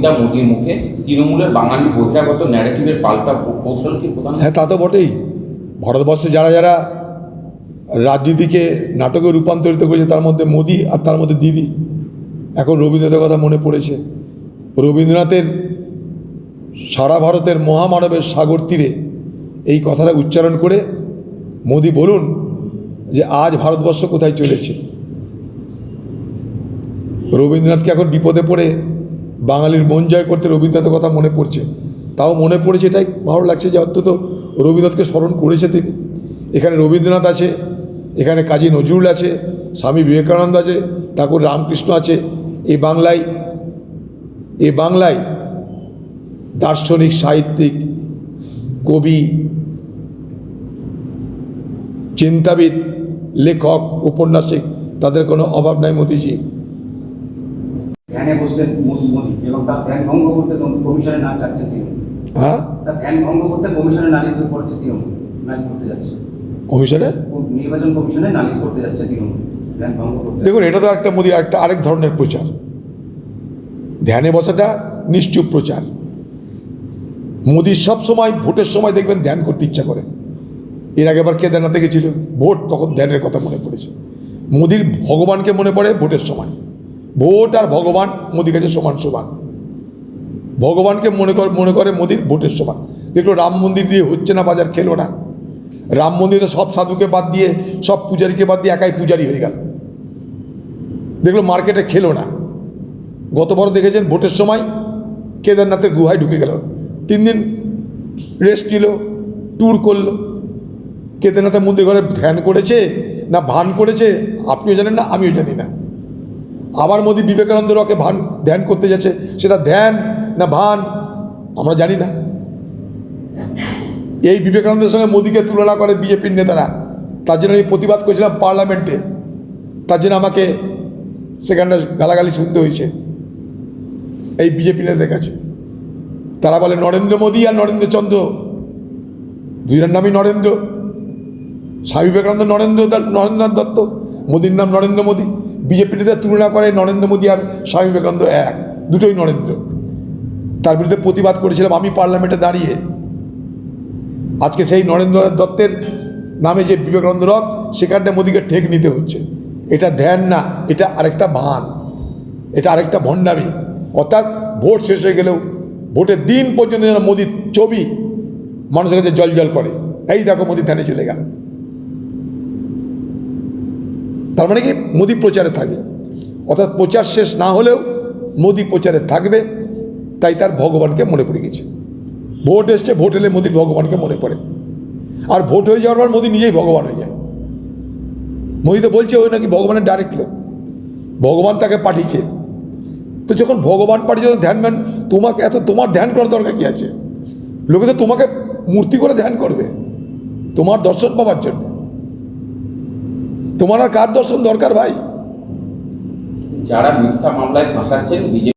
মোদীর মুখে তৃণমূলের বাঙালি বহিরাগত ন্যারেটিভের পাল্টা প্রধান? হ্যাঁ তা তো বটেই। ভারতবর্ষে যারা যারা রাজনীতিকে, নাটকে রূপান্তরিত করেছে, তার মধ্যে মোদি আর তার মধ্যে দিদি। এখন রবীন্দ্রনাথের কথা মনে পড়েছে। রবীন্দ্রনাথের সারা ভারতের মহামানবের সাগর তীরে এই কথাটা উচ্চারণ করে মোদি বলুন যে, আজ ভারতবর্ষ কোথায় চলেছে? রবীন্দ্রনাথকে এখন বিপদে পড়ে? বাঙালির মন জয় করতে রবীন্দ্রনাথের কথা মনে পড়ছে। তাও মনে পড়েছে এটাই ভালো লাগছে যে অন্তত রবীন্দ্রনাথকে স্মরণ করেছে তিনি। এখানে রবীন্দ্রনাথ আছে, এখানে কাজী নজরুল আছে, স্বামী বিবেকানন্দ আছে, ঠাকুর রামকৃষ্ণ আছে। এই বাংলায় এই বাংলায় দার্শনিক, সাহিত্যিক, কবি, চিন্তাবিদ, লেখক, উপন্যাসিক, তাদের কোনো অভাব নাই মোদিজি। ধ্যানে বসছেন মোদি মোদি এবং তার ধ্যান ভঙ্গ করতে কমিশনে না যাচ্ছেন তিনি হ্যাঁ? তার ধ্যান ভঙ্গ করতে কমিশনে নালিশ করেছে তৃণমূল নালিশ করতে যাচ্ছে। কমিশনে? নির্বাচন কমিশনে নালিশ করতে যাচ্ছে তৃণমূল ধ্যান ভঙ্গ করতে দেখুন এটা তো একটা মোদীর একটা আরেক ধরনের প্রচার। ধ্যানে বসাটা নিশ্চুপ প্রচার। সব সময় ভোটের সময় দেখবেন ধ্যান করতে ইচ্ছা করে। এর আগে আবার কেদারনাথে গেছিল ভোট তখন ধ্যানের কথা মনে পড়েছে। মোদির ভগবানকে মনে পড়ে ভোটের সময়। ভোট আর ভগবান মোদির কাছে সমান সমান। ভগবানকে মনে করে মনে করে মোদির ভোটের সমান। দেখল রাম মন্দির দিয়ে হচ্ছে না, বাজার খেলো না। রাম মন্দিরে সব সাধুকে বাদ দিয়ে, সব পূজারীকে বাদ দিয়ে একাই পূজারি হয়ে গেল। দেখল মার্কেটে খেলো না। গতবার দেখেছেন ভোটের সময় কেদারনাথের গুহায় ঢুকে গেল। তিন দিন রেস্ট নিল ট্যুর করল। কেদারনাথের মন্দির ঘরে ধ্যান করেছে না ভান করেছে? আপনিও জানেন না, আমিও জানি না। আবার মোদী বিবেকানন্দ রকে ভান ধ্যান করতে যাচ্ছে। সেটা ধ্যান না ভান, আমরা জানি না। এই বিবেকানন্দের সঙ্গে মোদীকে তুলনা করে বিজেপির নেতারা, তার জন্য আমি প্রতিবাদ করেছিলাম পার্লামেন্টে। তার জন্য আমাকে সেখানটা গালাগালি শুনতে হয়েছে, এই বিজেপি নেতাদের কাছে। তারা বলে, নরেন্দ্র মোদী আর নরেন্দ্র চন্দ্র দুইটার নামই নরেন্দ্র। স্বামী বিবেকানন্দ নরেন্দ্র নরেন্দ্রনাথ দত্ত, মোদীর নাম নরেন্দ্র মোদী। বিজেপি নেতা তুলনা করে নরেন্দ্র মোদী আর স্বামী বিবেকানন্দ এক, দুটোই নরেন্দ্র। তার বিরুদ্ধে প্রতিবাদ করেছিলাম আমি পার্লামেন্টে দাঁড়িয়ে। আজকে সেই নরেন্দ্রনাথ দত্তের নামে যে বিবেকানন্দ রক সেখানটা মোদীকে ঠেক নিতে হচ্ছে। এটা ধ্যান না, এটা আরেকটা ভান এটা আরেকটা ভণ্ডামি। অর্থাৎ ভোট শেষ হয়ে গেলেও ভোটের দিন পর্যন্ত যেন মোদির ছবি মানুষের কাছে জল জল করে। এই দেখো মোদি ধ্যানে চলে গেল। তার মানে কি? মোদী প্রচারে থাকবে। অর্থাৎ প্রচার শেষ না হলেও মোদী প্রচারে থাকবে, তাই তার ভগবানকে মনে পড়ে গেছে। ভোট এসছে, ভোট এলে মোদির ভগবানকে মনে পড়ে। আর ভোট হয়ে যাওয়ার পর মোদি নিজেই ভগবান হয়ে যায়। মোদি তো বলছে, ওই নাকি ভগবানের ডাইরেক্ট লোক। ভগবান তাকে পাঠিয়েছে। তো যখন ভগবান পাঠিয়েছে, ধ্যান ম্যান, তোমাকে এত, তোমার ধ্যান করার দরকার কি আছে? লোকে তো তোমাকে মূর্তি করে ধ্যান করবে। তোমার দর্শন পাওয়ার জন্য। তোমার আর কার দর্শন দরকার ভাই? যারা মিথ্যা মামলায় ফাঁসাচ্ছেন বিজেপি